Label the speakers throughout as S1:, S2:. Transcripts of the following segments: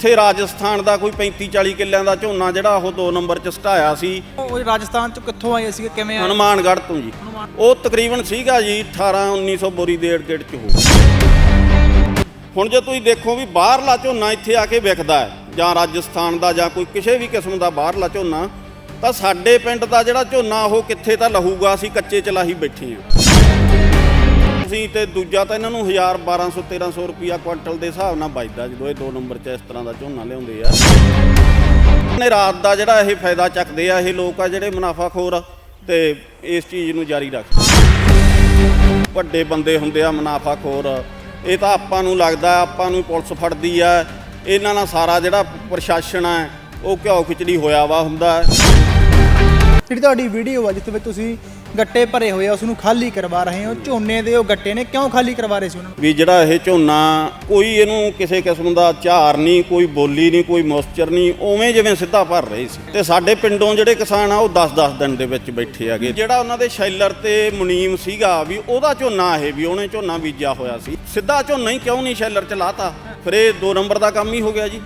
S1: ਇੱਥੇ ਰਾਜਸਥਾਨ ਦਾ ਕੋਈ 35 40 ਕਿੱਲਿਆਂ ਦਾ ਝੋਨਾ ਜਿਹੜਾ ਉਹ 2 ਨੰਬਰ 'ਚ ਸਟਾਇਆ ਸੀ।
S2: ਉਹ ਰਾਜਸਥਾਨ ਚ ਕਿੱਥੋਂ ਆਏ ਸੀ ਕਿਵੇਂ ਆਏ?
S1: ਹਨੂਮਾਨਗੜ੍ਹ ਤੋਂ ਜੀ। ਉਹ ਤਕਰੀਬਨ ਸੀਗਾ ਜੀ 18 1900 ਬੋਰੀ ਦੇ ਏੜ-ਗੇੜ 'ਚ ਹੋ ਹੁਣ ਜੇ ਤੁਸੀਂ ਦੇਖੋ ਵੀ ਬਾਹਰਲਾ ਝੋਨਾ ਇੱਥੇ ਆ ਕੇ ਵਿਕਦਾ ਹੈ ਜਾਂ ਰਾਜਸਥਾਨ ਦਾ ਜਾਂ ਕੋਈ ਕਿਸੇ ਵੀ ਕਿਸਮ ਦਾ ਬਾਹਰਲਾ ਝੋਨਾ ਤਾਂ ਸਾਡੇ ਪਿੰਡ ਦਾ ਜਿਹੜਾ ਝੋਨਾ ਉਹ ਕਿੱਥੇ ਤਾਂ ਲਹੂਗਾ ਅਸੀਂ ਕੱਚੇ ਚਲਾਹੀ ਬੈਠੇ ਹਾਂ। ਅਸੀਂ ਤੇ ਦੂਜਾ ਤਾਂ ਇਹਨਾਂ ਨੂੰ 1000 1200 1300 ਰੁਪਿਆ ਕੁਇੰਟਲ ਦੇ ਹਿਸਾਬ ਨਾਲ ਵੱਜਦਾ ਜਦੋਂ ਇਹ 2 ਨੰਬਰ 'ਚ ਇਸ ਤਰ੍ਹਾਂ ਦਾ ਝੋਨਾ ਲਿਆਉਂਦੇ ਆ। ਨੇ ਰਾਤ ਦਾ ਜਿਹੜਾ ਇਹ ਫਾਇਦਾ ਚੱਕਦੇ ਆ, ਇਹ ਲੋਕ ਆ ਜਿਹੜੇ ਮੁਨਾਫਾਖੋਰ ਤੇ ਇਸ ਚੀਜ਼ ਨੂੰ ਜਾਰੀ ਰੱਖਦੇ ਵੱਡੇ ਬੰਦੇ ਹੁੰਦੇ ਆ, ਮੁਨਾਫਾਖੋਰ। ਇਹ ਤਾਂ ਆਪਾਂ ਨੂੰ ਲੱਗਦਾ, ਆਪਾਂ ਨੂੰ ਪੁਲਿਸ ਫੜਦੀ ਆ। ਇਹਨਾਂ ਨਾਲ ਸਾਰਾ ਜਿਹੜਾ ਪ੍ਰਸ਼ਾਸਨ ਆ, ਉਹ ਘਿਓ ਖਿਚੜੀ ਹੋਇਆ ਵਾ ਹੁੰਦਾ।
S2: ਜਿਹੜੀ ਤੁਹਾਡੀ ਵੀਡੀਓ ਆ ਜਿੱਥੇ ਵਿੱਚ ਤੁਸੀਂ ਗੱਟੇ ਭਰੇ ਹੋਏ ਆ ਉਸ ਨੂੰ ਖਾਲੀ ਕਰਵਾ ਰਹੇ ਹੋ। ਝੋਨੇ ਦੇ ਉਹ ਗੱਟੇ ਨੇ, ਕਿਉਂ ਖਾਲੀ ਕਰਵਾ ਰਹੇ ਸੀ ਉਹਨਾਂ? ਨੂੰ
S1: ਵੀ ਜਿਹੜਾ ਇਹ ਝੋਨਾ, ਕੋਈ ਇਹਨੂੰ ਕਿਸੇ ਕਿਸਮ ਦਾ ਝਾਰ ਨਹੀਂ, ਕੋਈ ਬੋਲੀ ਨਹੀਂ, ਕੋਈ ਮੋਇਸਚਰ ਨਹੀਂ, ਉਵੇਂ ਜਿਵੇਂ ਸਿੱਧਾ ਭਰ ਰਹੇ ਸੀ। ਤੇ ਸਾਡੇ ਪਿੰਡੋਂ ਜਿਹੜੇ ਕਿਸਾਨ ਆ, ਉਹ 10-10 ਦਿਨ ਦੇ ਵਿੱਚ ਬੈਠੇ ਹੈਗੇ। ਜਿਹੜਾ ਉਹਨਾਂ ਦੇ ਸ਼ੈਲਰ ਤੇ ਮੁਨੀਮ ਸੀਗਾ ਵੀ ਉਹਦਾ ਝੋਨਾ ਇਹ ਵੀ, ਉਹਨੇ ਝੋਨਾ ਬੀਜਿਆ ਹੋਇਆ ਸੀ। ਸਿੱਧਾ ਝੋਨਾ ਹੀ ਕਿਉਂ ਨਹੀਂ ਸ਼ੈਲਰ ਚ ਲਾਤਾ? ਫਿਰ ਇਹ ਦੋ ਨੰਬਰ ਦਾ ਕੰਮ ਹੀ ਹੋ ਗਿਆ ਜੀ।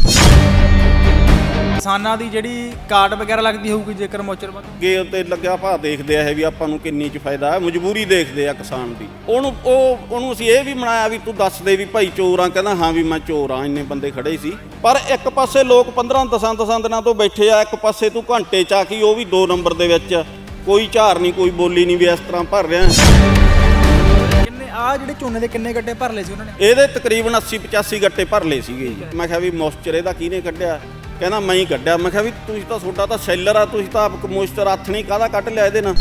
S2: ਕਿਸਾਨਾਂ ਦੀ ਜਿਹੜੀ ਕਾਰਡ ਵਗੈਰਾ ਲੱਗਦੀ ਹੋਊਗੀ ਜੇਕਰ ਮੋਚਰ
S1: ਅੱਗੇ ਉੱਤੇ ਲੱਗਿਆ ਭਾ ਦੇਖਦੇ ਆ ਇਹ ਵੀ ਆਪਾਂ ਨੂੰ ਕਿੰਨੀ ਚ ਫਾਇਦਾ ਹੈ ਮਜਬੂਰੀ ਦੇਖਦੇ ਆ ਕਿਸਾਨ ਦੀ। ਉਹਨੂੰ ਉਹ ਉਹਨੂੰ ਅਸੀਂ ਇਹ ਵੀ ਬਣਾਇਆ ਵੀ ਤੂੰ ਦੱਸ ਦੇ ਵੀ ਭਾਈ ਚੋਰ ਆ ਕਹਿੰਦਾ ਹਾਂ ਵੀ ਮੈਂ ਚੋਰ ਆ ਇੰਨੇ ਬੰਦੇ ਖੜੇ ਸੀ। ਪਰ ਇੱਕ ਪਾਸੇ ਲੋਕ 15 ਦਸਾਂ ਦਸਾਂ ਦਿਨਾਂ ਤੋਂ ਬੈਠੇ ਆ ਇੱਕ ਪਾਸੇ ਤੂੰ ਘੰਟੇ ਚ ਕੀ ਉਹ ਵੀ 2 ਨੰਬਰ ਦੇ ਵਿੱਚ ਕੋਈ ਝਾਰ ਨਹੀਂ ਕੋਈ ਬੋਲੀ ਨਹੀਂ ਵੀ ਇਸ ਤਰ੍ਹਾਂ ਭਰ ਰਿਹਾ।
S2: ਕਿੰਨੇ ਆ ਜਿਹੜੇ ਝੋਨੇ ਦੇ ਕਿੰਨੇ ਗੱਟੇ ਭਰ ਲਏ ਸੀ ਉਹਨਾਂ ਨੇ?
S1: ਇਹਦੇ ਤਕਰੀਬਨ 80 85 ਗੱਟੇ ਭਰ ਲਏ ਸੀਗੇ ਜੀ। ਮੈਂ ਕਿਹਾ ਵੀ ਮੋਇਸਚਰ ਇਹਦਾ ਕਿਹਨੇ ਕੱਢਿਆ? ਕਹਿੰਦਾ ਮੈਂ ਹੀ ਕੱਢਿਆ। ਮੈਂ ਕਿਹਾ ਵੀ ਤੁਸੀਂ ਤਾਂ ਤੁਹਾਡਾ ਤਾਂ ਸੈਲਰ ਆ ਤੁਸੀਂ ਤਾਂ ਆਪ ਮੋਇਸਚਰ ਹੱਥ ਨਹੀਂ ਕਾਹਦਾ ਕੱਢ ਲਿਆ ਇਹਦੇ ਨਾਲ।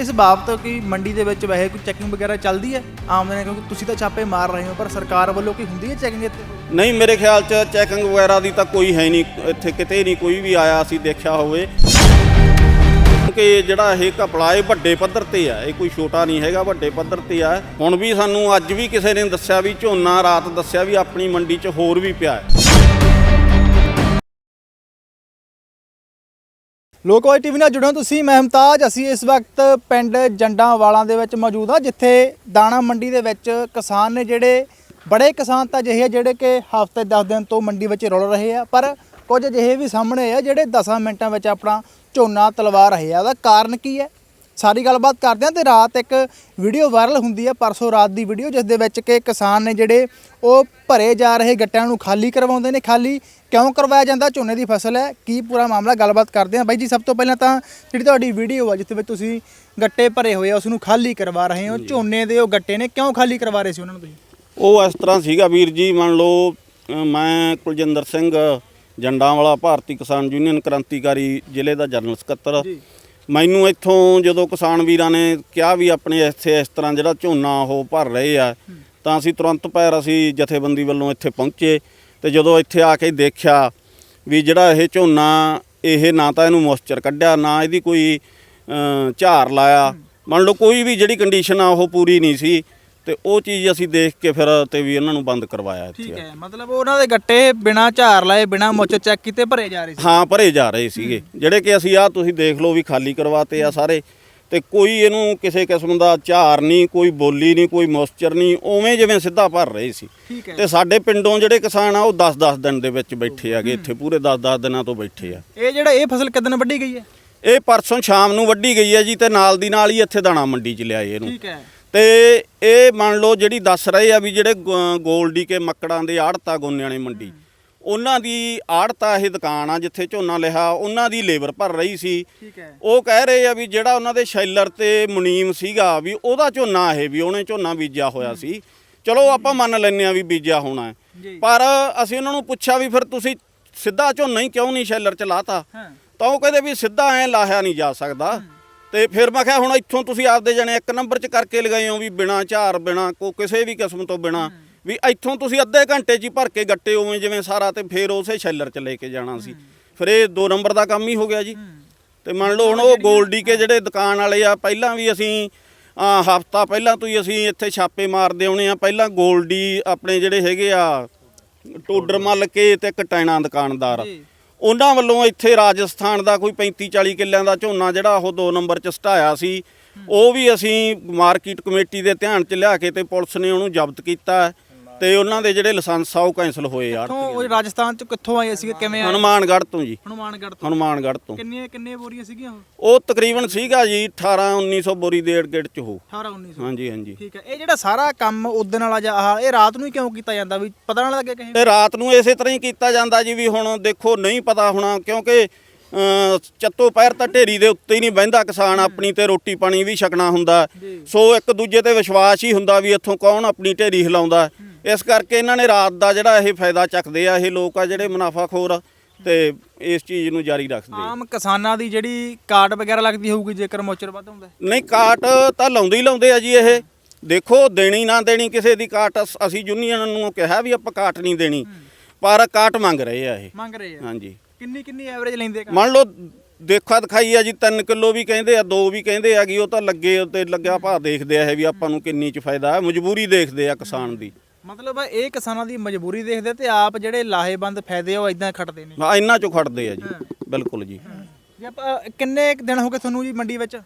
S2: ਇਸ ਬਾਬਤ ਕਿ ਮੰਡੀ ਦੇ ਵਿੱਚ ਵੈਸੇ ਕੋਈ ਚੈਕਿੰਗ ਵਗੈਰਾ ਚੱਲਦੀ ਹੈ? ਆਮ ਦਿਨ ਕਿਉਂਕਿ ਤੁਸੀਂ ਤਾਂ ਛਾਪੇ ਮਾਰ ਰਹੇ ਹੋ ਪਰ ਸਰਕਾਰ ਵੱਲੋਂ ਕੀ ਹੁੰਦੀ ਹੈ ਚੈਕਿੰਗ ਇੱਥੇ?
S1: ਨਹੀਂ ਮੇਰੇ ਖਿਆਲ ਚ ਚੈਕਿੰਗ ਵਗੈਰਾ ਦੀ ਤਾਂ ਕੋਈ ਹੈ ਨਹੀਂ ਇੱਥੇ ਕਿਤੇ ਨਹੀਂ ਕੋਈ ਵੀ ਆਇਆ ਅਸੀਂ ਦੇਖਿਆ ਹੋਵੇ। ਕਿ ਜਿਹੜਾ ਇਹ ਘਪਲਾ ਇਹ ਵੱਡੇ ਪੱਧਰ ਤੇ ਆ ਇਹ ਕੋਈ ਛੋਟਾ ਨਹੀਂ ਹੈਗਾ ਵੱਡੇ ਪੱਧਰ ਤੇ ਆ। ਹੁਣ ਵੀ ਸਾਨੂੰ ਅੱਜ ਵੀ ਕਿਸੇ ਨੇ ਦੱਸਿਆ ਵੀ ਝੋਨਾ ਰਾਤ ਦੱਸਿਆ ਵੀ ਆਪਣੀ ਮੰਡੀ 'ਚ ਹੋਰ ਵੀ ਪਿਆ ਹੈ।
S2: ਲੋਕਵਾਈ ਟੀਵੀ ਨਾਲ ਜੁੜੋ ਤੁਸੀਂ, ਮੈਂ ਮੁਮਤਾਜ ਅਸੀਂ ਇਸ ਵਕਤ ਪਿੰਡ ਜੰਡਾਂ ਵਾਲਾਂ ਦੇ ਵਿੱਚ ਮੌਜੂਦ ਹਾਂ, ਜਿੱਥੇ ਦਾਣਾ ਮੰਡੀ ਦੇ ਵਿੱਚ ਕਿਸਾਨ ਨੇ ਜਿਹੜੇ ਬੜੇ ਕਿਸਾਨ ਤਾਂ ਅਜਿਹੇ ਆ ਜਿਹੜੇ ਕਿ ਹਫ਼ਤੇ 10 ਦਿਨ ਤੋਂ ਮੰਡੀ ਵਿੱਚ ਰੁਲ ਰਹੇ ਆ, ਪਰ ਕੁਝ ਅਜਿਹੇ ਵੀ ਸਾਹਮਣੇ ਆ ਜਿਹੜੇ 10 ਮਿੰਟਾਂ ਵਿੱਚ ਆਪਣਾ ਝੋਨਾ ਤਲਵਾ ਰਹੇ ਆ, ਉਹਦਾ ਕਾਰਨ ਕੀ ਹੈ? ਸਾਰੀ ਗੱਲਬਾਤ ਕਰਦੇ ਹਾਂ ਤੇ ਰਾਤ ਇੱਕ ਵੀਡੀਓ ਵਾਇਰਲ ਹੁੰਦੀ ਹੈ ਪਰਸੋਂ ਰਾਤ ਦੀ ਵੀਡੀਓ ਜਿਸ ਦੇ ਵਿੱਚ ਕਿ ਕਿਸਾਨ ਨੇ ਜਿਹੜੇ ਉਹ ਭਰੇ ਜਾ ਰਹੇ ਗੱਟਿਆਂ ਨੂੰ ਖਾਲੀ ਕਰਵਾਉਂਦੇ ਨੇ। ਖਾਲੀ ਕਿਉਂ ਕਰਵਾਇਆ ਜਾਂਦਾ? ਝੋਨੇ ਦੀ ਫਸਲ ਹੈ ਕੀ ਪੂਰਾ ਮਾਮਲਾ? ਗੱਲਬਾਤ ਕਰਦੇ ਹਾਂ। ਬਾਈ ਜੀ ਸਭ ਤੋਂ ਪਹਿਲਾਂ ਤਾਂ ਜਿਹੜੀ ਤੁਹਾਡੀ ਵੀਡੀਓ ਆ ਜਿਸ ਵਿੱਚ ਤੁਸੀਂ ਗੱਟੇ ਭਰੇ ਹੋਏ ਆ ਉਸ ਨੂੰ ਖਾਲੀ ਕਰਵਾ ਰਹੇ ਹੋ। ਝੋਨੇ ਦੇ ਉਹ ਗੱਟੇ ਨੇ ਕਿਉਂ ਖਾਲੀ ਕਰਵਾ ਰਹੇ ਸੀ ਉਹਨਾਂ ਨੂੰ ਤੁਸੀਂ?
S1: ਉਹ ਇਸ ਤਰ੍ਹਾਂ ਸੀਗਾ ਵੀਰ ਜੀ ਮੰਨ ਲਓ ਮੈਂ ਕੁਲਜਿੰਦਰ ਸਿੰਘ ਜੰਡਾਂ ਵਾਲਾ ਭਾਰਤੀ ਕਿਸਾਨ ਯੂਨੀਅਨ ਕ੍ਰਾਂਤੀਕਾਰੀ ਜ਼ਿਲ੍ਹੇ ਦਾ ਜਨਰਲ ਸਕੱਤਰ।
S2: ਜੀ।
S1: ਮੈਨੂੰ ਇੱਥੋਂ ਜਦੋਂ ਕਿਸਾਨ ਵੀਰਾਂ ਨੇ ਕਿਹਾ ਵੀ ਆਪਣੇ ਇੱਥੇ ਇਸ ਤਰ੍ਹਾਂ ਜਿਹੜਾ ਝੋਨਾ ਉਹ ਭਰ ਰਹੇ ਆ ਤਾਂ ਅਸੀਂ ਤੁਰੰਤ ਪੈਰ ਅਸੀਂ ਜਥੇਬੰਦੀ ਵੱਲੋਂ ਇੱਥੇ ਪਹੁੰਚੇ ਤੇ ਜਦੋਂ ਇੱਥੇ ਆ ਕੇ ਦੇਖਿਆ ਵੀ ਜਿਹੜਾ ਇਹ ਝੋਨਾ ਇਹ ਨਾ ਤਾਂ ਇਹਨੂੰ ਮੋਇਸਚਰ ਕੱਢਿਆ ਨਾ ਇਹਦੀ ਕੋਈ ਝਾਰ ਲਾਇਆ। ਮੰਨ ਲਓ ਕੋਈ ਵੀ ਜਿਹੜੀ ਕੰਡੀਸ਼ਨ ਆ ਉਹ ਪੂਰੀ ਨਹੀਂ ਸੀ। ਤੇ ਉਹ ਚੀਜ਼ ਅਸੀਂ ਦੇਖ ਕੇ ਫਿਰ ਤੇ ਵੀ ਇਹਨਾਂ ਨੂੰ ਬੰਦ ਕਰਵਾਇਆ ਇੱਥੇ
S2: ਠੀਕ ਹੈ ਮਤਲਬ ਉਹਨਾਂ ਦੇ ਗੱਟੇ ਬਿਨਾ ਝਾਰ ਲਾਏ ਬਿਨਾ ਮੁੱਚ ਚੈੱਕ ਕੀਤੇ ਭਰੇ ਜਾ ਰਹੇ ਸੀ।
S1: ਹਾਂ ਭਰੇ ਜਾ ਰਹੇ ਸੀਗੇ। ਜਿਹੜੇ ਕਿ ਅਸੀਂ ਆ ਤੁਸੀਂ ਦੇਖ ਲਓ ਵੀ ਖਾਲੀ ਕਰਵਾਤੇ ਆ ਸਾਰੇ। ਤੇ ਕੋਈ ਇਹਨੂੰ ਕਿਸੇ ਕਿਸਮ ਦਾ ਝਾਰ ਨਹੀਂ ਕੋਈ ਬੋਲੀ ਨਹੀਂ ਕੋਈ ਮੋਇਸਚਰ ਨਹੀਂ ਉਵੇਂ ਜਿਵੇਂ ਸਿੱਧਾ ਭਰ ਰਹੇ ਸੀ।
S2: ਠੀਕ ਹੈ।
S1: ਤੇ ਸਾਡੇ ਪਿੰਡੋਂ ਜਿਹੜੇ ਕਿਸਾਨ ਆ ਉਹ 10-10 ਦਿਨ ਦੇ ਵਿੱਚ ਬੈਠੇ ਆਗੇ ਇੱਥੇ ਪੂਰੇ 10-10 ਦਿਨਾਂ ਤੋਂ ਬੈਠੇ ਆ।
S2: ਇਹ ਜਿਹੜਾ ਇਹ ਫਸਲ ਕਿਦਨ ਵੱਢੀ ਗਈ ਹੈ?
S1: ਇਹ ਪਰਸੋਂ ਸ਼ਾਮ ਨੂੰ ਵੱਢੀ ਗਈ ਹੈ ਜੀ ਤੇ ਨਾਲ ਦੀ ਨਾਲ ਹੀ ਇੱਥੇ ਦਾਣਾ ਮੰਡੀ 'ਚ ਲਿਆਏ ਇਹਨੂੰ।
S2: ਠੀਕ ਹੈ।
S1: ਤੇ ਇਹ ਮੰਨ ਲਓ ਜਿਹੜੀ ਦੱਸ ਰਹੇ ਆ ਵੀ ਜਿਹੜੇ ਗੋਲਡੀ ਕੇ ਮੱਕੜਾਂ ਦੇ ਆੜਤਾ ਗੋਨਿਆਂ ਨੇ ਮੰਡੀ। ਉਹਨਾਂ ਦੀ ਆੜਤਾ ਇਹ ਦੁਕਾਨ ਆ ਜਿੱਥੇ ਝੋਨਾ ਲਿਆ ਉਹਨਾਂ ਦੀ ਲੇਬਰ ਭਰ ਰਹੀ ਸੀ। ਉਹ ਕਹਿ ਰਹੇ ਆ ਵੀ ਜਿਹੜਾ ਉਹਨਾਂ ਦੇ ਸ਼ੈਲਰ ਤੇ ਮੁਨੀਮ ਸੀਗਾ ਵੀ ਉਹਦਾ ਝੋਨਾ ਇਹ ਵੀ ਉਹਨੇ ਝੋਨਾ ਬੀਜਿਆ ਹੋਇਆ ਸੀ। ਚਲੋ ਆਪਾਂ ਮੰਨ ਲੈਂਦੇ ਆ ਵੀ ਬੀਜਿਆ ਹੋਣਾ ਪਰ ਅਸੀਂ ਉਹਨਾਂ ਨੂੰ ਪੁੱਛਿਆ ਵੀ ਫਿਰ ਤੁਸੀਂ ਸਿੱਧਾ ਝੋਨਾ ਹੀ ਕਿਉਂ ਨਹੀਂ ਸ਼ੈਲਰ ਚ ਲਾਤਾ? ਤਾਂ ਉਹ ਕਹਿੰਦੇ ਵੀ ਸਿੱਧਾ ਐ ਲਾਹਿਆ ਨਹੀਂ ਜਾ ਸਕਦਾ। ਤੇ ਫਿਰ ਮੈਂ ਕਿਹਾ ਹੁਣ ਇੱਥੋਂ ਤੁਸੀਂ ਆਪਦੇ ਜਣੇ ਇੱਕ ਨੰਬਰ 'ਚ ਕਰਕੇ ਲਗਾਏ ਹੋ ਵੀ ਬਿਨਾ ਝਾਰ ਬਿਨਾ ਕੋ ਕਿਸੇ ਵੀ ਕਿਸਮ ਤੋਂ ਬਿਨਾ ਵੀ ਇੱਥੋਂ ਤੁਸੀਂ ਅੱਧੇ ਘੰਟੇ 'ਚ ਹੀ ਭਰ ਕੇ ਗੱਟੇ ਉਵੇਂ ਜਿਵੇਂ ਸਾਰਾ ਤੇ ਫਿਰ ਉਸੇ ਸ਼ੈਲਰ 'ਚ ਲੈ ਕੇ ਜਾਣਾ ਸੀ। ਫਿਰ ਇਹ ਦੋ ਨੰਬਰ ਦਾ ਕੰਮ ਹੀ ਹੋ ਗਿਆ ਜੀ। ਤੇ ਮੰਨ ਲਓ ਹੁਣ ਉਹ ਗੋਲਡੀ ਕੇ ਜਿਹੜੇ ਦੁਕਾਨ ਵਾਲੇ ਆ ਪਹਿਲਾਂ ਵੀ ਅਸੀਂ ਹਫਤਾ ਪਹਿਲਾਂ ਤੋਂ ਹੀ ਅਸੀਂ ਇੱਥੇ ਛਾਪੇ ਮਾਰਦੇ ਆਉਣੇ ਆ। ਪਹਿਲਾਂ ਗੋਲਡੀ ਆਪਣੇ ਜਿਹੜੇ ਹੈਗੇ ਆ ਟੋਡਰ ਮੱਲ ਕੇ ਤੇ ਇੱਕ ਟੈਣਾ ਦੁਕਾਨਦਾਰ। ਉਹਨਾਂ ਵੱਲੋਂ ਇੱਥੇ ਰਾਜਸਥਾਨ ਦਾ ਕੋਈ 35 40 ਕਿੱਲਿਆਂ ਦਾ ਝੋਨਾ ਜਿਹੜਾ ਉਹ 2 ਨੰਬਰ 'ਚ ਸਟਾਇਆ ਸੀ, ਉਹ ਵੀ ਅਸੀਂ ਮਾਰਕੀਟ ਕਮੇਟੀ ਦੇ ਧਿਆਨ 'ਚ ਲਿਆ ਕੇ ਤੇ ਪੁਲਿਸ ਨੇ ਉਹਨੂੰ ਜ਼ਬਤ ਕੀਤਾ ਤੇ ਉਹਨਾਂ ਦੇ ਜਿਹੜੇ ਲਾਇਸੈਂਸ ਆ ਉਹ ਕੈਂਸਲ ਹੋਏ ਯਾਰ
S2: ਕਿੱਥੋਂ ਉਹ ਰਾਜਸਥਾਨ ਚ ਕਿੱਥੋਂ ਆਏ ਸੀ ਕਿਵੇਂ ਆਏ?
S1: ਹਨੂਮਾਨਗੜ੍ਹ ਤੋਂ ਜੀ।
S2: ਹਨੂਮਾਨਗੜ੍ਹ ਤੋਂ।
S1: ਹਨੂਮਾਨਗੜ੍ਹ ਤੋਂ।
S2: ਕਿੰਨੀਆਂ ਕਿੰਨੀਆਂ ਬੋਰੀਆਂ ਸੀਗੀਆਂ ਉਹ?
S1: ਉਹ ਤਕਰੀਬਨ ਸੀਗਾ ਜੀ 18 1900 ਬੋਰੀ ਦੇ ਗੇੜ ਚ ਹੋ
S2: 18 1900
S1: ਹਾਂਜੀ ਹਾਂਜੀ।
S2: ਠੀਕ ਹੈ। ਇਹ ਜਿਹੜਾ ਸਾਰਾ ਕੰਮ ਉਦੋਂ ਵਾਲਾ ਜਾਂ ਆਹ ਇਹ ਰਾਤ ਨੂੰ ਹੀ ਕਿਉਂ ਕੀਤਾ ਜਾਂਦਾ? ਵੀ ਪਤਾ ਨਾ ਲੱਗੇ ਕਿਸੇ
S1: ਤੇ ਰਾਤ ਨੂੰ ਇਸੇ ਤਰ੍ਹਾਂ ਹੀ ਕੀਤਾ ਜਾਂਦਾ ਜੀ ਵੀ ਹੁਣ ਦੇਖੋ ਨਹੀਂ ਪਤਾ ਹੋਣਾ ਕਿਉਂਕਿ ਅਹ, ਚੱਤੋ ਪੈਰ ਤਾਂ ਢੇਰੀ ਦੇ ਉੱਤੇ ਹੀ ਨਹੀਂ ਬਹਿੰਦਾ ਕਿਸਾਨ ਆਪਣੀ ਤੇ ਰੋਟੀ ਪਾਣੀ ਵੀ ਛਕਣਾ ਹੁੰਦਾ। ਸੋ ਇੱਕ ਦੂਜੇ ਤੇ ਵਿਸ਼ਵਾਸ ਹੀ ਹੁੰਦਾ ਵੀ ਇੱਥੋਂ ਕੌਣ ਆਪਣੀ ਢੇਰੀ ਹਿਲਾਉਂਦਾ। ਇਸ ਕਰਕੇ ਇਹਨਾਂ ਨੇ ਰਾਤ ਦਾ ਜਿਹੜਾ ਇਹ ਫਾਇਦਾ ਚੱਕਦੇ ਆ ਇਹ ਲੋਕ ਆ ਜਿਹੜੇ ਮੁਨਾਫਾਖੋਰ ਆ ਤੇ ਇਸ ਚੀਜ਼ ਨੂੰ ਜਾਰੀ ਰੱਖਦੇ ਆ।
S2: ਆਮ ਕਿਸਾਨਾਂ ਦੀ ਜਿਹੜੀ ਕਾਰਡ ਵਗੈਰਾ ਲੱਗਦੀ ਹੋਊਗੀ ਜੇਕਰ ਮੋਚਰ ਵੱਧ ਹੁੰਦਾ
S1: ਨਹੀਂ ਕਾਟ ਤਾਂ ਲਾਉਂਦੇ ਹੀ ਲਾਉਂਦੇ ਆ ਜੀ ਇਹ। ਦੇਖੋ ਦੇਣੀ ਨਾ ਦੇਣੀ ਕਿਸੇ ਦੀ ਕਾਟ ਅਸ- ਅਸੀਂ ਯੂਨੀਅਨ ਨੂੰ ਕਿਹਾ ਵੀ ਆਪਾਂ ਕਾਟ ਨਹੀਂ ਦੇਣੀ ਪਰ ਕਾਟ ਮੰਗ ਰਹੇ ਆ ਇਹ।
S2: ਮੰਗ ਰਹੇ ਆ।
S1: ਹਾਂਜੀ।
S2: ਕਿੰਨੀ ਕਿੰਨੀ ਐਵਰੇਜ ਲੈਂਦੇ ਕਾ
S1: ਮੰਨ ਲਓ ਦੇਖਾ ਦਿਖਾਈ ਆ ਜੀ 3 ਕਿਲੋ ਵੀ ਕਹਿੰਦੇ ਆ 2 ਵੀ ਕਹਿੰਦੇ ਆ ਕਿ ਉਹ ਤਾਂ ਲੱਗੇ ਤੇ ਲੱਗਿਆ ਭਾਅ ਦੇਖਦੇ ਆ ਇਹ ਵੀ ਆਪਾਂ ਨੂੰ ਕਿੰਨੀ ਚ ਫਾਇਦਾ ਹੈ ਮਜਬੂਰੀ ਦੇਖਦੇ ਆ ਕਿਸਾਨ ਦੀ।
S2: ਮਤਲਬ ਇਹ ਕਿਸਾਨਾਂ ਦੀ ਮਜਬੂਰੀ ਦੇਖਦੇ ਤੇ ਆਪ ਜਿਹੜੇ ਲਾਹੇਬੰਦ ਫਾਇਦੇ ਉਹ ਇਦਾਂ ਖੱਟਦੇ ਨੇ।
S1: ਹਾਂ ਇੰਨਾ ਚੋਂ ਖੜਦੇ ਆ ਜੀ। ਬਿਲਕੁਲ ਜੀ।
S2: ਜੇ ਆਪਾਂ ਕਿੰਨੇ ਕੁ ਦਿਨ ਹੋ ਗਏ ਤੁਹਾਨੂੰ ਜੀ ਮੰਡੀ ਵਿੱਚ?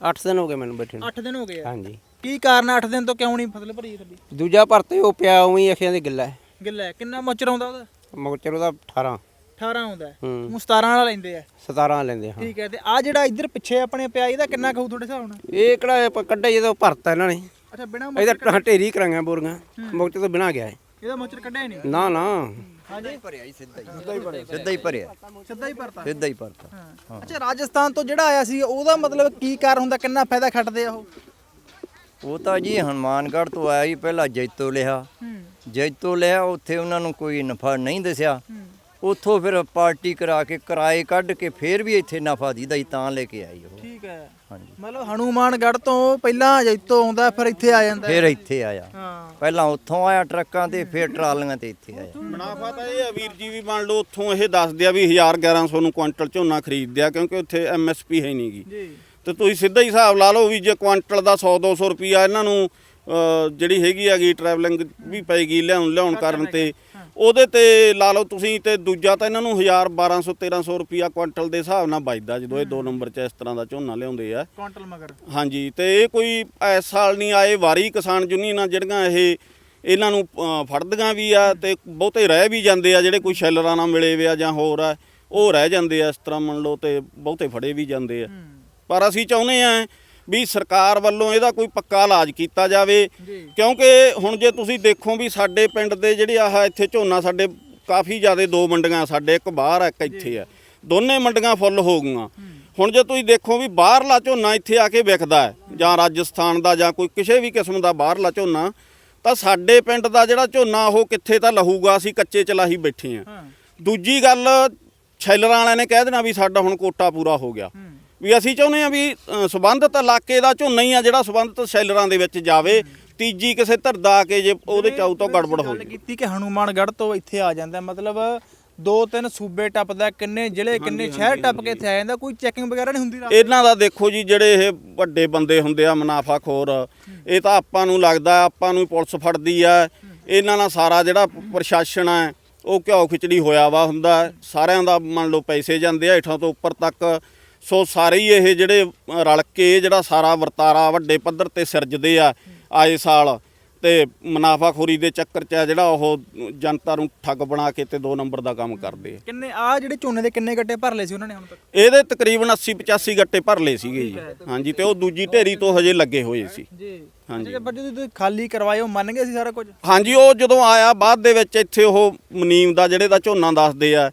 S3: 8 ਦਿਨ ਹੋ ਗਏ ਮੈਨੂੰ ਬੈਠੇ ਨੂੰ।
S2: 8 ਦਿਨ ਹੋ ਗਏ ਆ।
S3: ਹਾਂਜੀ।
S2: ਕੀ ਕਾਰਨ 8 ਦਿਨ ਤੋਂ ਕਿਉਂ ਨਹੀਂ ਫਸਲ ਭਰੀ ਤੁਹਾਡੀ?
S3: ਦੂਜਾ ਭਰਤੇ ਉਹ ਪਿਆ ਉਵੇਂ ਹੀ ਅਖਿਆਂ ਦੀ ਗਿੱਲਾ ਹੈ।
S2: ਗਿੱਲਾ ਹੈ। ਕਿੰਨਾ ਮੋਚਰ ਆਉਂਦਾ ਉਹਦਾ?
S3: ਮਗਰ ਉਹਦਾ 18
S2: 18 ਆਉਂਦਾ ਹੈ।
S3: ਹੂੰ।
S2: ਉਹ 17 ਵਾਲਾ ਲੈਂਦੇ ਆ।
S3: 17 ਲੈਂਦੇ ਹਾਂ।
S2: ਠੀਕ ਹੈ ਤੇ ਆ ਜਿਹੜਾ ਇੱਧਰ ਪਿੱਛੇ ਆਪਣੇ ਪਿਆ ਇਹਦਾ ਕਿੰਨਾ ਖਾਊ ਤੁਹਾਡੇ ਹਿਸਾਬ ਨਾਲ?
S3: ਇਹ ਕਿਹੜਾ ਆਪਾਂ ਕੱਢਿਆ ਜਦੋਂ ਭਰਤਾ ਇਹਨਾਂ ਨੇ।
S2: ਅੱਛਾ ਬਿਨਾ
S3: ਇਹਦਾ ਟਾਂ ਢੇਰੀ ਕਰਾਂਗਾ ਬੋਰੀਆਂ ਮਗਰ ਤੋਂ ਬਿਨਾ ਗਿਆ ਹੈ
S2: ਇਹਦਾ ਮੋਚਰ ਕੱਢਿਆ ਹੀ ਨਹੀਂ।
S3: ਨਾ ਨਾ।
S2: ਹਾਂਜੀ?
S4: ਭਰਿਆ ਹੀ। ਸਿੱਧਾ ਹੀ ਸਿੱਧਾ ਹੀ ਭਰਿਆ।
S2: ਸਿੱਧਾ ਹੀ ਭਰਤਾ।
S4: ਸਿੱਧਾ ਹੀ ਭਰਤਾ।
S2: ਹਾਂ। ਅੱਛਾ ਰਾਜਸਥਾਨ ਤੋਂ ਜਿਹੜਾ ਆਇਆ ਸੀ ਉਹਦਾ ਮਤਲਬ ਕੀ ਕਾਰਨ ਹੁੰਦਾ ਕਿੰਨਾ ਫਾਇਦਾ ਖੱਟਦੇ ਆ ਉਹ?
S4: ਉਹ ਤਾਂ ਜੀ ਹਨੂਮਾਨਗੜ੍ਹ ਤੋਂ ਆਇਆ ਹੀ ਪਹਿਲਾਂ ਜੈਤੋ ਲਿਆ। ਜੈਤੋ ਲਿਆ ਉੱਥੇ ਉਹਨਾਂ ਨੂੰ ਕੋਈ ਨਫਾ ਨਹੀਂ ਦੱਸਿਆ। ਉੱਥੋਂ ਫਿਰ ਪਾਰਟੀ ਕਰਾ ਕੇ ਕਿਰਾਏ ਕੱਢ ਕੇ ਫਿਰ ਵੀ ਇੱਥੇ ਨਫਾ ਦੀਦਾ ਹੀ ਤਾਂ ਲੈ ਕੇ ਆਈ ਉਹ। ਹਾਂਜੀ।
S2: ਮਤਲਬ ਹਨੂਮਾਨਗੜ੍ਹ ਤੋਂ ਪਹਿਲਾਂ ਜੈਤੋ ਆਉਂਦਾ ਫਿਰ ਇੱਥੇ ਆ ਜਾਂਦਾ।
S4: ਫਿਰ ਇੱਥੇ ਆਇਆ।
S2: ਹਾਂ।
S4: ਪਹਿਲਾਂ ਉੱਥੋਂ ਆਇਆ ਟਰੱਕਾਂ ਤੇ ਫਿਰ ਟਰਾਲੀਆਂ ਤੇ ਇੱਥੇ ਆਇਆ।
S1: ਮੁਨਾਫਾ ਤਾਂ ਇਹ ਆ ਵੀਰ ਜੀ ਵੀ ਮੰਨ ਲਓ ਉੱਥੋਂ ਇਹ ਦੱਸਦੇ ਆ ਵੀ 1000 1100 ਨੂੰ ਕੁਆਂਟਲ ਝੋਨਾ ਖਰੀਦਦੇ ਆ ਕਿਉਂਕਿ ਉੱਥੇ ਐਮਐਸਪੀ ਹੈ ਨਹੀਂਗੀ
S2: ਜੀ।
S1: ਤੇ ਤੁਸੀਂ ਸਿੱਧਾ ਹੀ ਹਿਸਾਬ ਲਾ ਲਓ ਵੀ ਜੇ ਕੁਆਂਟਲ ਦਾ 100 200 ਰੁਪਿਆ ਇਹਨਾਂ ਨੂੰ ਜਿਹੜੀ ਹੈਗੀ ਹੈਗੀ ਟਰੈਵਲਿੰਗ ਵੀ ਪਏਗੀ ਲਿਆਉਣ ਲਿਆਉਣ ਕਰਨ ਤੇ। ਉਹਦੇ ਤੇ ਲਾ ਲਓ ਤੁਸੀਂ ਤੇ ਦੂਜਾ ਤਾਂ ਇਹਨਾਂ ਨੂੰ 1000 1200 1300 ਰੁਪਿਆ ਕੁਆਂਟਲ ਦੇ ਹਿਸਾਬ ਨਾਲ ਵੱਜਦਾ ਜਦੋਂ ਇਹ ਦੋ ਨੰਬਰ 'ਚ ਇਸ ਤਰ੍ਹਾਂ ਦਾ ਝੋਨਾ ਲਿਆਉਂਦੇ ਆ।
S2: ਕੁਆਂਟਲ ਮਗਰ।
S1: ਹਾਂਜੀ ਤੇ ਇਹ ਕੋਈ ਇਸ ਸਾਲ ਨਹੀਂ ਆਏ ਵਾਰੀ ਕਿਸਾਨ ਯੂਨੀਅਨਾਂ ਜਿਹੜੀਆਂ ਇਹ ਇਹਨਾਂ ਨੂੰ ਫੜਦੀਆਂ ਵੀ ਆ ਤੇ ਬਹੁਤੇ ਰਹਿ ਵੀ ਜਾਂਦੇ ਆ ਜਿਹੜੇ ਕੋਈ ਸ਼ੈਲਰਾਂ ਨਾਲ ਮਿਲੇ ਵੇ ਆ ਜਾਂ ਹੋਰ ਆ ਉਹ ਰਹਿ ਜਾਂਦੇ ਆ ਇਸ ਤਰ੍ਹਾਂ ਮੰਨ ਲਓ ਤੇ ਬਹੁਤੇ ਫੜੇ ਵੀ ਜਾਂਦੇ ਆ। ਪਰ ਅਸੀਂ ਚਾਹੁੰਦੇ ਆ ਵੀ ਸਰਕਾਰ ਵੱਲੋਂ ਇਹਦਾ ਕੋਈ ਪੱਕਾ ਇਲਾਜ ਕੀਤਾ ਜਾਵੇ। ਕਿਉਂਕਿ ਹੁਣ ਜੇ ਤੁਸੀਂ ਦੇਖੋ ਵੀ ਸਾਡੇ ਪਿੰਡ ਦੇ ਜਿਹੜੇ ਆਹ ਇੱਥੇ ਝੋਨਾ ਸਾਡੇ ਕਾਫੀ ਜ਼ਿਆਦੇ ਦੋ ਮੰਡੀਆਂ ਸਾਡੇ ਇੱਕ ਬਾਹਰ ਆ ਇੱਕ ਇੱਥੇ ਆ। ਦੋਨੇ ਮੰਡੀਆਂ ਫੁੱਲ ਹੋ ਗਈਆਂ। ਹੁਣ ਜੇ ਤੁਸੀਂ ਦੇਖੋ ਵੀ ਬਾਹਰਲਾ ਝੋਨਾ ਇੱਥੇ ਆ ਕੇ ਵਿਕਦਾ ਹੈ ਜਾਂ ਰਾਜਸਥਾਨ ਦਾ ਜਾਂ ਕੋਈ ਕਿਸੇ ਵੀ ਕਿਸਮ ਦਾ ਬਾਹਰਲਾ ਝੋਨਾ ਤਾਂ ਸਾਡੇ ਪਿੰਡ ਦਾ ਜਿਹੜਾ ਝੋਨਾ ਉਹ ਕਿੱਥੇ ਤਾਂ ਲਹੂਗਾ ਅਸੀਂ ਕੱਚੇ ਚਲਾਹੀ ਬੈਠੇ ਆ।
S2: ਹਾਂ।
S1: ਦੂਜੀ ਗੱਲ ਛੈਲਰਾਂ ਵਾਲਿਆਂ ਨੇ ਕਹਿ ਦੇਣਾ ਵੀ ਸਾਡਾ ਹੁਣ ਕੋਟਾ ਪੂਰਾ ਹੋ ਗਿਆ। ਵੀ ਅਸੀਂ ਚਾਹੁੰਦੇ ਆ ਵੀ ਸੰਬੰਧਿਤ ਇਲਾਕੇ ਦਾ ਝੋਨਾ ਹੀ ਆ ਜਿਹੜਾ ਸੰਬੰਧਿਤ ਸ਼ੈਲਰਾਂ ਦੇ ਵਿੱਚ ਜਾਵੇ। ਤੀਜੀ ਕਿਸੇ ਧਰਦਾ ਆ ਕੇ ਜੇ ਉਹਦੇ ਚਾਉ ਤੋਂ ਗੜਬੜ ਹੋ
S2: ਕੀਤੀ ਕਿ ਹਨੂਮਾਨਗੜ੍ਹ ਤੋਂ ਇੱਥੇ ਆ ਜਾਂਦਾ ਮਤਲਬ ਦੋ ਤਿੰਨ ਸੂਬੇ ਟੱਪਦਾ ਕਿੰਨੇ ਜ਼ਿਲ੍ਹੇ ਕਿੰਨੇ ਸ਼ਹਿਰ ਟੱਪ ਕੇ ਇੱਥੇ ਆ ਜਾਂਦਾ ਕੋਈ ਚੈਕਿੰਗ ਵਗੈਰਾ ਨਹੀਂ ਹੁੰਦੀ
S1: ਇਹਨਾਂ ਦਾ ਦੇਖੋ ਜੀ ਜਿਹੜੇ ਇਹ ਵੱਡੇ ਬੰਦੇ ਹੁੰਦੇ ਆ ਮੁਨਾਫਾਖੋਰ ਇਹ ਤਾਂ ਆਪਾਂ ਨੂੰ ਲੱਗਦਾ ਆਪਾਂ ਨੂੰ ਪੁਲਿਸ ਫੜਦੀ ਆ। ਇਹਨਾਂ ਨਾਲ ਸਾਰਾ ਜਿਹੜਾ ਪ੍ਰਸ਼ਾਸਨ ਆ ਉਹ ਘਿਓ ਖਿਚੜੀ ਹੋਇਆ ਵਾ ਹੁੰਦਾ। ਸਾਰਿਆਂ ਦਾ ਮੰਨ ਲਓ ਪੈਸੇ ਜਾਂਦੇ ਆ ਹੇਠਾਂ ਤੋਂ ਉੱਪਰ ਤੱਕ। ਸੋ ਸਾਰੇ ਹੀ ਇਹ ਜਿਹੜੇ ਰਲ ਕੇ ਜਿਹੜਾ ਸਾਰਾ ਵਰਤਾਰਾ ਵੱਡੇ ਪੱਧਰ ਤੇ ਸਿਰਜਦੇ ਆ ਆਏ ਸਾਲ ਤੇ ਮੁਨਾਫਾਖੋਰੀ ਦੇ ਚੱਕਰ 'ਚ ਆ ਜਿਹੜਾ ਉਹ ਜਨਤਾ ਨੂੰ ਠੱਗ ਬਣਾ ਕੇ ਤੇ ਦੋ ਨੰਬਰ ਦਾ ਕੰਮ ਕਰਦੇ ਆ।
S2: ਕਿੰਨੇ ਆ ਜਿਹੜੇ ਝੋਨੇ ਦੇ ਕਿੰਨੇ ਗੱਟੇ ਭਰ ਲਏ ਸੀ ਉਹਨਾਂ ਨੇ ਹੁਣ ਤੱਕ?
S1: ਇਹਦੇ ਤਕਰੀਬਨ 80 85 ਗੱਟੇ ਭਰ ਲਏ ਸੀਗੇ ਜੀ। ਹਾਂਜੀ ਤੇ ਉਹ ਦੂਜੀ ਢੇਰੀ ਤੋਂ ਹਜੇ ਲੱਗੇ ਹੋਏ ਸੀ।
S2: ਜੀ।
S1: ਹਾਂਜੀ।
S2: ਪਰ ਜਦੋਂ ਤੁਸੀਂ ਖਾਲੀ ਕਰਵਾਏ ਉਹ ਮੰਨ ਗਏ ਸੀ ਸਾਰਾ ਕੁਝ?
S1: ਹਾਂਜੀ ਉਹ ਜਦੋਂ ਆਇਆ ਬਾਅਦ ਦੇ ਵਿੱਚ ਇੱਥੇ ਉਹ ਮਨੀਮ ਦਾ ਜਿਹੜੇ ਦਾ ਝੋਨਾ ਦੱਸਦੇ ਆ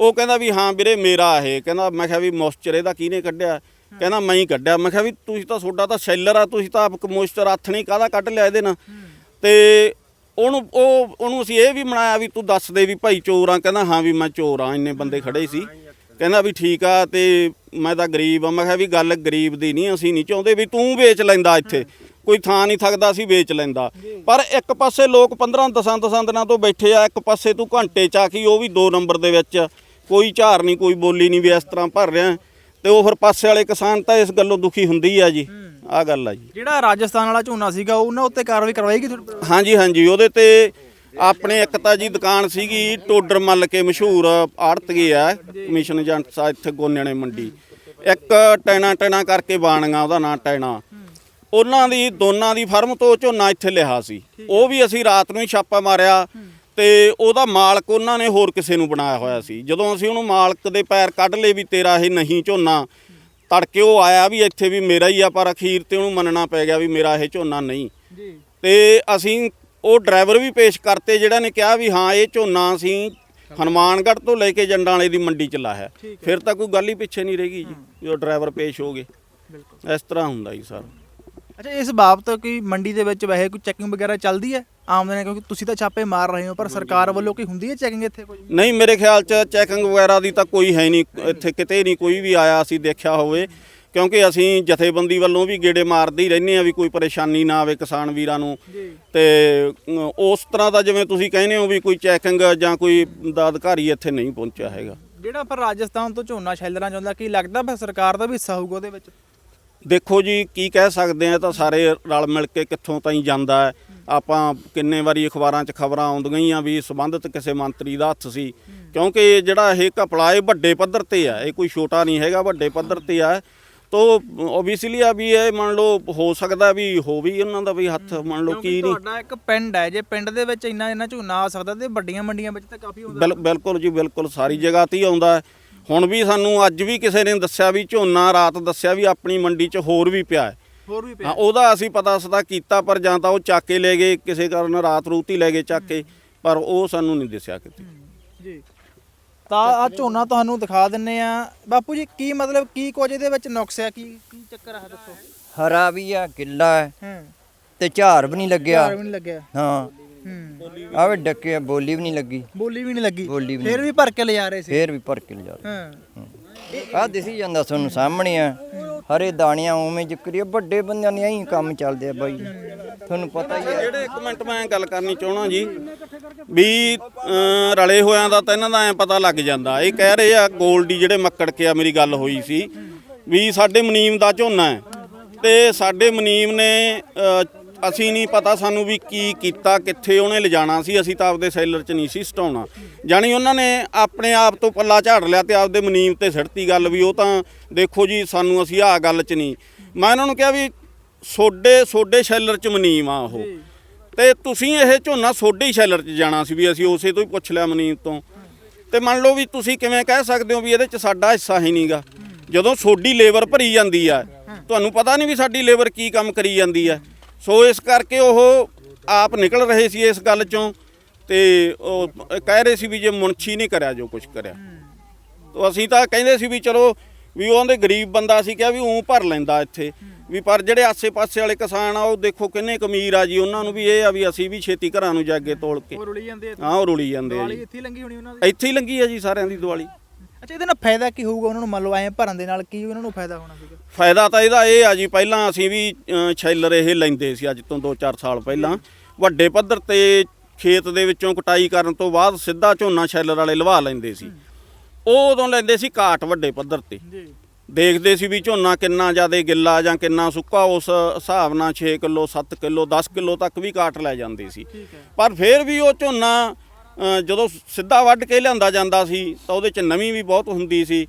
S1: ਉਹ ਕਹਿੰਦਾ ਵੀ ਹਾਂ ਵੀਰੇ ਮੇਰਾ ਇਹ। ਕਹਿੰਦਾ ਮੈਂ ਕਿਹਾ ਵੀ ਮੋਇਸਚਰ ਇਹਦਾ ਕਿਹਨੇ ਕੱਢਿਆ? ਕਹਿੰਦਾ ਮੈਂ ਹੀ ਕੱਢਿਆ। ਮੈਂ ਕਿਹਾ ਵੀ ਤੁਸੀਂ ਤਾਂ ਤੁਹਾਡਾ ਤਾਂ ਸੈਲਰ ਆ ਤੁਸੀਂ ਤਾਂ ਆਪ ਮੋਇਸਚਰ ਹੱਥ ਨਹੀਂ ਕਾਹਦਾ ਕੱਢ ਲਿਆ ਇਹਦੇ ਨਾਲ। ਤੇ ਉਹਨੂੰ ਉਹ ਉਹਨੂੰ ਅਸੀਂ ਇਹ ਵੀ ਮਨਾਇਆ ਵੀ ਤੂੰ ਦੱਸ ਦੇ ਵੀ ਭਾਈ ਚੋਰ ਆ। ਕਹਿੰਦਾ ਹਾਂ ਵੀ ਮੈਂ ਚੋਰ ਆ ਇੰਨੇ ਬੰਦੇ ਖੜੇ ਸੀ। ਕਹਿੰਦਾ ਵੀ ਠੀਕ ਆ ਤੇ ਮੈਂ ਤਾਂ ਗਰੀਬ ਆ। ਮੈਂ ਕਿਹਾ ਵੀ ਗੱਲ ਗਰੀਬ ਦੀ ਨਹੀਂ ਅਸੀਂ ਨਹੀਂ ਚਾਹੁੰਦੇ ਵੀ ਤੂੰ ਵੇਚ ਲੈਂਦਾ ਇੱਥੇ। ਕੋਈ ਥਾਂ ਨਹੀਂ ਥਕਦਾ ਸੀ ਵੇਚ ਲੈਂਦਾ। ਪਰ ਇੱਕ ਪਾਸੇ ਲੋਕ 15 ਦਸਾਂ ਦਸਾਂ ਦਿਨਾਂ ਤੋਂ ਬੈਠੇ ਆ ਇੱਕ ਪਾਸੇ ਤੂੰ ਘੰਟੇ ਚ ਆ ਕੀ ਉਹ ਵੀ 2 ਨੰਬਰ ਦੇ ਵਿੱਚ ਕੋਈ ਝਾਰ ਨਹੀਂ ਕੋਈ ਬੋਲੀ ਨਹੀਂ ਵੀ ਇਸ ਤਰ੍ਹਾਂ ਭਰ ਰਿਹਾ। ਤੇ ਉਹ ਫਿਰ ਪਾਸੇ ਵਾਲੇ ਕਿਸਾਨ ਤਾਂ ਇਸ ਗੱਲੋਂ ਦੁਖੀ ਹੁੰਦੀ ਆ ਜੀ। ਆ ਗੱਲ ਆ ਜੀ।
S2: ਜਿਹੜਾ ਰਾਜਸਥਾਨ ਵਾਲਾ ਝੋਨਾ ਸੀਗਾ ਉਹਨਾਂ ਉੱਤੇ ਕਾਰਵਾਈ ਕਰਵਾਏਗੀ ਤੁਹਾਡੇ
S1: ਹਾਂਜੀ ਹਾਂਜੀ। ਉਹਦੇ ਤੇ ਆਪਣੇ ਇੱਕ ਤਾਂ ਜੀ ਦੁਕਾਨ ਸੀਗੀ ਟੋਡਰ ਮੱਲ ਕੇ ਮਸ਼ਹੂਰ ਆੜਤਗੀ ਆ ਕਮਿਸ਼ਨ ਏਜੰਟ ਸਾ ਇੱਥੇ ਗੋਨਿਆਣੇ ਮੰਡੀ। ਇੱਕ ਟੈਣਾ ਟੈਣਾ ਕਰਕੇ ਬਾਣੀਆਂ ਉਹਦਾ ਨਾਂ ਟੈਣਾ। ਉਹਨਾਂ ਦੀ ਦੋਨਾਂ ਦੀ ਫਰਮ ਤੋਂ ਝੋਨਾ ਇੱਥੇ ਲਿਆ ਸੀ। ਉਹ ਵੀ ਅਸੀਂ ਰਾਤ ਨੂੰ ਹੀ ਛਾਪਾ ਮਾਰਿਆ। ਤੇ ਉਹਦਾ ਮਾਲਕ ਉਹਨਾਂ ਨੇ ਹੋਰ ਕਿਸੇ ਨੂੰ ਬਣਾਇਆ ਹੋਇਆ ਸੀ। ਜਦੋਂ ਅਸੀਂ ਉਹਨੂੰ ਮਾਲਕ ਦੇ ਪੈਰ ਕੱਢ ਲਏ ਵੀ ਤੇਰਾ ਇਹ ਨਹੀਂ ਝੋਨਾ ਤੜਕੇ ਉਹ ਆਇਆ ਵੀ ਇੱਥੇ ਵੀ ਮੇਰਾ ਹੀ ਆ ਪਰ ਅਖੀਰ ਤੇ ਉਹਨੂੰ ਮੰਨਣਾ ਪੈ ਗਿਆ ਵੀ ਮੇਰਾ ਇਹ ਝੋਨਾ ਨਹੀਂ।
S2: ਜੀ।
S1: ਤੇ ਅਸੀਂ ਉਹ ਡਰਾਈਵਰ ਵੀ ਪੇਸ਼ ਕਰਤੇ ਜਿਹੜਾ ਨੇ ਕਿਹਾ ਵੀ ਹਾਂ ਇਹ ਝੋਨਾ ਅਸੀਂ ਹਨੂਮਾਨਗੜ੍ਹ ਤੋਂ ਲੈ ਕੇ ਜੰਡਾਂ ਵਾਲੇ ਦੀ ਮੰਡੀ ਚ ਲਾਇਆ। ਫਿਰ ਤਾਂ ਕੋਈ ਗੱਲ ਹੀ ਪਿੱਛੇ ਨਹੀਂ ਰਹੇਗੀ ਜੀ ਜੋ ਡਰਾਈਵਰ ਪੇਸ਼ ਹੋ ਗਏ।
S2: ਬਿਲਕੁਲ।
S1: ਇਸ ਤਰ੍ਹਾਂ ਹੁੰਦਾ ਜੀ ਸਰ।
S2: ਅੱਛਾ ਇਸ ਬਾਬਤ ਕੋਈ ਮੰਡੀ ਦੇ ਵਿੱਚ ਵੈਸੇ ਕੋਈ ਚੈਕਿੰਗ ਵਗੈਰਾ ਚੱਲਦੀ ਹੈ? ਆਮਦਨ ਕਿਉਂਕਿ ਤੁਸੀਂ ਤਾਂ ਛਾਪੇ ਮਾਰ ਰਹੇ ਹੋ ਪਰ ਸਰਕਾਰ ਵੱਲੋਂ ਕੋਈ ਹੁੰਦੀ ਹੈ ਚੈਕਿੰਗ ਇੱਥੇ ਕੋਈ?
S1: ਨਹੀਂ ਮੇਰੇ ਖਿਆਲ ਚ ਚੈਕਿੰਗ ਵਗੈਰਾ ਦੀ ਤਾਂ ਕੋਈ ਹੈ ਨਹੀਂ ਇੱਥੇ ਕਿਤੇ ਨਹੀਂ ਕੋਈ ਵੀ ਆਇਆ ਅਸੀਂ ਦੇਖਿਆ ਹੋਵੇ। ਕਿਉਂਕਿ ਅਸੀਂ ਜਥੇਬੰਦੀ ਵੱਲੋਂ ਵੀ ਗੇੜੇ ਮਾਰਦੇ ਹੀ ਰਹਿੰਦੇ ਆ ਵੀ ਕੋਈ ਪਰੇਸ਼ਾਨੀ ਨਾ ਆਵੇ ਕਿਸਾਨ ਵੀਰਾਂ ਨੂੰ। ਤੇ ਉਸ ਤਰ੍ਹਾਂ ਦਾ ਜਿਵੇਂ ਤੁਸੀਂ ਕਹਿੰਦੇ ਹੋ ਵੀ ਕੋਈ ਚੈਕਿੰਗ ਜਾਂ ਕੋਈ ਦਾ ਅਧਿਕਾਰੀ ਇੱਥੇ ਨਹੀਂ ਪਹੁੰਚਿਆ ਹੈਗਾ।
S2: ਜਿਹੜਾ ਪਰ ਰਾਜਸਥਾਨ ਤੋਂ ਝੋਨਾ ਸ਼ੈਲਰਾਂ ਚਾਹੁੰਦਾ ਕੀ ਲੱਗਦਾ ਫਿਰ ਸਰਕਾਰ ਦਾ ਵੀ ਹਿੱਸਾ ਹੋਊਗਾ ਉਹਦੇ ਵਿੱਚ?
S1: ਦੇਖੋ ਜੀ ਕੀ ਕਹਿ ਸਕਦੇ ਆ ਤਾਂ ਸਾਰੇ ਰਲ ਮਿਲ ਕੇ ਕਿੱਥੋਂ ਤਾਈਂ ਜਾਂਦਾ ਹੈ। ਆਪਾਂ ਕਿੰਨੇ ਵਾਰੀ ਅਖਬਾਰਾਂ 'ਚ ਖਬਰਾਂ ਆਉਂਦੀਆਂ ਹੀ ਆ ਵੀ ਸੰਬੰਧਿਤ ਕਿਸੇ ਮੰਤਰੀ ਦਾ ਹੱਥ ਸੀ। ਕਿਉਂਕਿ ਇਹ ਜਿਹੜਾ ਇਹ ਘਪਲਾ ਇਹ ਵੱਡੇ ਪੱਧਰ ਤੇ ਆ ਇਹ ਕੋਈ ਛੋਟਾ ਨਹੀਂ ਹੈਗਾ ਵੱਡੇ ਪੱਧਰ ਤੇ ਆ। ਤੋ ਓਬਵੀਅਸਲੀ ਆ ਵੀ ਇਹ ਮੰਨ ਲਓ ਹੋ ਸਕਦਾ ਵੀ ਹੋ ਵੀ ਉਹਨਾਂ ਦਾ ਵੀ ਹੱਥ ਮੰਨ ਲਓ ਕੀ ਨਹੀਂ।
S2: ਤੁਹਾਡਾ ਇੱਕ ਪਿੰਡ ਹੈ ਜੇ ਪਿੰਡ ਦੇ ਵਿੱਚ ਇੰਨਾ ਇੰਨਾ ਝੋਨਾ ਆ ਸਕਦਾ ਤੇ ਵੱਡੀਆਂ ਮੰਡੀਆਂ ਵਿੱਚ ਤਾਂ ਕਾਫੀ ਹੁੰਦਾ।
S1: ਬਿਲ- ਬਿਲਕੁਲ ਜੀ ਬਿਲਕੁਲ ਸਾਰੀ ਜਗ੍ਹਾ ਤੇ ਹੀ ਆਉਂਦਾ। ਹੁਣ ਵੀ ਸਾਨੂੰ ਅੱਜ ਵੀ ਕਿਸੇ ਨੇ ਦੱਸਿਆ ਵੀ ਝੋਨਾ ਰਾਤ ਦੱਸਿਆ ਵੀ ਆਪਣੀ ਮੰਡੀ 'ਚ ਹੋਰ ਵੀ ਪਿਆ ਹੈ।
S2: ਹੋਰ ਵੀ
S1: ਹਾਂ ਉਹਦਾ ਅਸੀਂ ਪਤਾ ਸਦਾ ਕੀਤਾ ਪਰ ਜਾਂ ਤਾਂ ਉਹ ਚੱਕ ਕੇ ਲੈ ਗਏ ਕਿਸੇ ਕਾਰਨ ਰਾਤ ਰੂਤ ਲੈ ਗਏ ਚੱਕ ਕੇ ਪਰ ਉਹ ਸਾਨੂੰ ਨਹੀਂ ਦਿਸਿਆ ਕਿਤੇ।
S2: ਜੀ। ਤਾਂ ਆ ਝੋਨਾ ਤੁਹਾਨੂੰ ਦਿਖਾ ਦਿੰਨੇ ਆ। ਬਾਪੂ ਜੀ ਕੀ ਮਤਲਬ ਕੀ ਕੁਝ ਇਹਦੇ ਵਿੱਚ ਨੁਕਸ ਹੈ ਕੀ ਕੀ ਚੱਕਰ ਆ ਦੱਸੋ।
S4: ਹਰਾ ਵੀ ਆ ਗਿੱਲਾ ਹੈ।
S2: ਹੂੰ।
S4: ਤੇ ਝਾਰ ਵੀ ਨਹੀਂ ਲੱਗਿਆ।
S2: ਘਰ ਵੀ ਨਹੀਂ ਲੱਗਿਆ।
S4: ਹਾਂ।
S2: ਹੂੰ।
S4: ਆਵੇ ਡੱਕੇ ਬੋਲੀ ਵੀ ਨਹੀਂ ਲੱਗੀ।
S2: ਬੋਲੀ ਵੀ ਨਹੀਂ ਲੱਗੀ।
S4: ਬੋਲੀ ਵੀ
S2: ਫਿਰ ਵੀ ਭਰ ਕੇ ਲਿਜਾ ਰਹੇ ਸੀ।
S4: ਫੇਰ ਵੀ ਭਰ ਕੇ ਲਿਜਾ
S2: ਹਾਂ।
S4: ਆ ਦਿਸੀ ਜਾਂਦਾ ਤੁਹਾਨੂੰ ਸਾਹਮਣੇ ਆ। ਹਰੇ ਦਾਣੀਆਂ ਉਵੇਂ ਜਿਕਰੀ ਵੱਡੇ ਬੰਦਿਆਂ ਦੇ ਐਂ ਕੰਮ ਚੱਲਦੇ ਆ ਬਾਈ। ਤੁਹਾਨੂੰ ਪਤਾ ਹੀ ਹੈ
S1: ਜਿਹੜੇ ਇੱਕ ਮਿੰਟ ਮੈਂ ਗੱਲ ਕਰਨੀ ਚਾਹਣਾ ਜੀ ਵੀ ਅਮ, ਰਲੇ ਹੋਇਆਂ ਦਾ ਤਾਂ ਇਹਨਾਂ ਦਾ ਐ ਪਤਾ ਲੱਗ ਜਾਂਦਾ। ਇਹ ਕਹਿ ਰਹੇ ਆ ਗੋਲਡੀ ਜਿਹੜੇ ਮੱਕੜ ਕੇ ਆ ਮੇਰੀ ਗੱਲ ਹੋਈ ਸੀ ਵੀ ਸਾਡੇ ਮਨੀਮ ਦਾ ਝੋਨਾ ਹੈ। ਤੇ ਸਾਡੇ ਮਨੀਮ ਨੇ ਅ, ਅਸੀਂ ਨਹੀਂ ਪਤਾ ਸਾਨੂੰ ਵੀ ਕੀ ਕੀਤਾ ਕਿੱਥੇ ਉਹਨੇ ਲਿਜਾਣਾ ਸੀ ਅਸੀਂ ਤਾਂ ਆਪਦੇ ਸੈਲਰ 'ਚ ਨਹੀਂ ਸੀ ਸਟਾਉਣਾ। ਜਾਣੀ ਉਹਨਾਂ ਨੇ ਆਪਣੇ ਆਪ ਤੋਂ ਪੱਲਾ ਝਾੜ ਲਿਆ ਤੇ ਆਪਦੇ ਮਨੀਮ ਤੇ ਸਿੱਟਤੀ ਗੱਲ ਵੀ ਉਹ ਤਾਂ ਦੇਖੋ ਜੀ ਸਾਨੂੰ ਅਸੀਂ ਆਹ ਗੱਲ 'ਚ ਨਹੀਂ। ਮੈਂ ਉਹਨਾਂ ਨੂੰ ਕਿਹਾ ਵੀ ਸੋਡੇ ਸੋਡੇ ਸ਼ੈਲਰ 'ਚ ਮਨੀਮ ਆ ਉਹ। ਤੇ ਤੁਸੀਂ ਇਹ ਝੋਨਾ ਸੋਡੇ ਹੀ ਸ਼ੈਲਰ 'ਚ ਜਾਣਾ ਸੀ ਵੀ ਅਸੀਂ ਉਸੇ ਤੋਂ ਹੀ ਪੁੱਛ ਲਿਆ ਮਨੀਮ ਤੋਂ। ਤੇ ਮੰਨ ਲਓ ਵੀ ਤੁਸੀਂ ਕਿਵੇਂ ਕਹਿ ਸਕਦੇ ਹੋ ਵੀ ਇਹਦੇ 'ਚ ਸਾਡਾ ਹਿੱਸਾ ਹੀ ਨਹੀਂਗਾ ਜਦੋਂ ਸੋਡੀ ਲੇਬਰ ਭਰੀ ਜਾਂਦੀ ਆ ਤੁਹਾਨੂੰ ਪਤਾ ਨਹੀਂ ਵੀ ਸਾਡੀ ਲੇਬਰ ਕੀ ਕੰਮ ਕਰੀ ਜਾਂਦੀ ਆ। ਸੋ ਇਸ ਕਰਕੇ ਉਹ ਆਪ ਨਿਕਲ ਰਹੇ ਸੀ ਇਸ ਗੱਲ 'ਚੋਂ ਤੇ ਉਹ ਕਹਿ ਰਹੇ ਸੀ ਵੀ ਜੇ ਮੁਨਸ਼ੀ ਨਹੀਂ ਕਰਿਆ ਜੋ ਕੁਝ ਕਰਿਆ। ਤੋ ਅਸੀਂ ਤਾਂ ਕਹਿੰਦੇ ਸੀ ਵੀ ਚਲੋ ਵੀ ਉਹਦੇ ਗਰੀਬ ਬੰਦਾ ਸੀ ਕਿਹਾ ਵੀ ਉਹ ਭਰ ਲੈਂਦਾ ਇੱਥੇ। ਵੀ ਪਰ ਜਿਹੜੇ ਆਸੇ-ਪਾਸੇ ਵਾਲੇ ਕਿਸਾਨ ਆ ਉਹ ਦੇਖੋ ਕਿੰਨੇ ਕਮੀਰ ਆ ਜੀ ਉਹਨਾਂ ਨੂੰ ਵੀ ਇਹ ਆ ਵੀ ਅਸੀਂ ਵੀ ਛੇਤੀ ਘਰਾਂ ਨੂੰ ਜਾਗੇ ਤੋਲ ਕੇ।
S2: ਉਹ ਰੁਲੀ ਜਾਂਦੇ ਆ
S1: ਹਾਂ ਉਹ ਰੁਲੀ ਜਾਂਦੇ ਆ ਜੀ।
S2: ਇੱਥੇ ਹੀ ਲੰਗੀ ਹੋਣੀ ਉਹਨਾਂ ਦੀ?
S1: ਇੱਥੇ ਹੀ ਲੰਗੀ ਆ ਜੀ ਸਾਰਿਆਂ ਦੀ ਦੀਵਾਲੀ।
S2: ਅੱਛਾ ਇਹਦੇ ਨਾਲ ਫਾਇਦਾ ਕੀ ਹੋਊਗਾ ਉਹਨਾਂ ਨੂੰ ਮੰਨ ਲਓ ਐਂ ਭਰਨ ਦੇ ਨਾਲ ਕੀ ਉਹਨਾਂ ਨੂੰ ਫਾਇਦਾ ਹੋਣਾ ਸੀਗਾ?
S1: ਫਾਇਦਾ ਤਾਂ ਇਹਦਾ ਇਹ ਆ ਜੀ ਪਹਿਲਾਂ ਅਸੀਂ ਵੀ ਛੈਲਰ ਇਹ ਲੈਂਦੇ ਸੀ ਅੱਜ ਤੋਂ 2-4 ਸਾਲ ਪਹਿਲਾਂ। ਵੱਡੇ ਪੱਧਰ ਤੇ ਖੇਤ ਦੇ ਵਿੱਚੋਂ ਕਟਾਈ ਕਰਨ ਤੋਂ ਬਾਅਦ ਸਿੱਧਾ ਝੋਨਾ ਛੈਲਰ ਵਾਲੇ ਲਵਾ ਲੈਂਦੇ ਸੀ। ਉਹ ਉਦੋਂ ਲੈਂਦੇ ਸੀ ਕਾਟ ਵੱਡੇ ਪੱਧਰ ਤੇ।
S2: ਜੀ।
S1: ਦੇਖਦੇ ਸੀ ਵੀ ਝੋਨਾ ਕਿੰਨਾ ਜ਼ਿਆਦਾ ਗਿੱਲਾ ਜਾਂ ਕਿੰਨਾ ਸੁੱਕਾ ਉਸ ਹਿਸਾਬ ਨਾਲ 6 ਕਿਲੋ 7 ਕਿਲੋ 10 ਕਿਲੋ ਤੱਕ ਵੀ ਕਾਟ ਲੈ ਜਾਂਦੇ ਸੀ। ਪਰ ਫਿਰ ਵੀ ਉਹ ਝੋਨਾ ਜਦੋਂ ਸਿੱਧਾ ਵੱਢ ਕੇ ਲਿਆਂਦਾ ਜਾਂਦਾ ਸੀ ਤਾਂ ਉਹਦੇ ਚ ਨਮੀ ਵੀ ਬਹੁਤ ਹੁੰਦੀ ਸੀ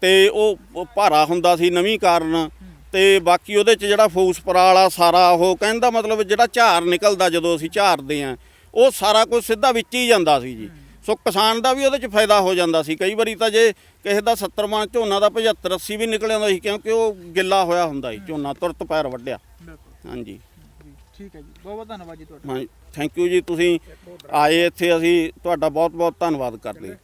S1: ਤੇ ਉਹ ਭਾਰਾ ਹੁੰਦਾ ਸੀ ਨਮੀ ਕਾਰਨ ਤੇ ਬਾਕੀ ਉਹਦੇ ਚ ਜਿਹੜਾ ਫੂਸ ਪਰਾਲਾ ਸਾਰਾ ਉਹ ਕਹਿੰਦਾ ਮਤਲਬ ਜਿਹੜਾ ਝਾਰ ਨਿਕਲਦਾ ਜਦੋਂ ਅਸੀਂ ਝਾਰਦੇ ਆ ਉਹ ਸਾਰਾ ਕੁਝ ਸਿੱਧਾ ਵਿੱਚ ਹੀ ਜਾਂਦਾ ਸੀ ਜੀ। ਸੋ ਕਿਸਾਨ ਦਾ ਵੀ ਉਹਦੇ ਚ ਫਾਇਦਾ ਹੋ ਜਾਂਦਾ ਸੀ। ਕਈ ਵਾਰੀ ਤਾਂ ਜੇ ਕਿਸੇ ਦਾ 70 ਮਣ ਝੋਨਾ ਦਾ 75 80 ਵੀ ਨਿਕਲ ਜਾਂਦਾ ਸੀ ਕਿਉਂਕਿ ਉਹ ਗਿੱਲਾ ਹੋਇਆ ਹੁੰਦਾ ਸੀ ਝੋਨਾ ਤੁਰਤ ਪੈਰ ਵੱਢਿਆ। ਹਾਂਜੀ।
S2: ਠੀਕ ਹੈ ਜੀ। ਬਹੁਤ ਬਹੁਤ ਧੰਨਵਾਦ ਜੀ ਤੁਹਾਡਾ।
S1: ਹਾਂ ਥੈਂਕ ਯੂ ਜੀ ਤੁਸੀਂ ਆਏ ਇੱਥੇ ਅਸੀਂ ਤੁਹਾਡਾ ਬਹੁਤ ਬਹੁਤ ਧੰਨਵਾਦ ਕਰਦੇ ਹਾਂ।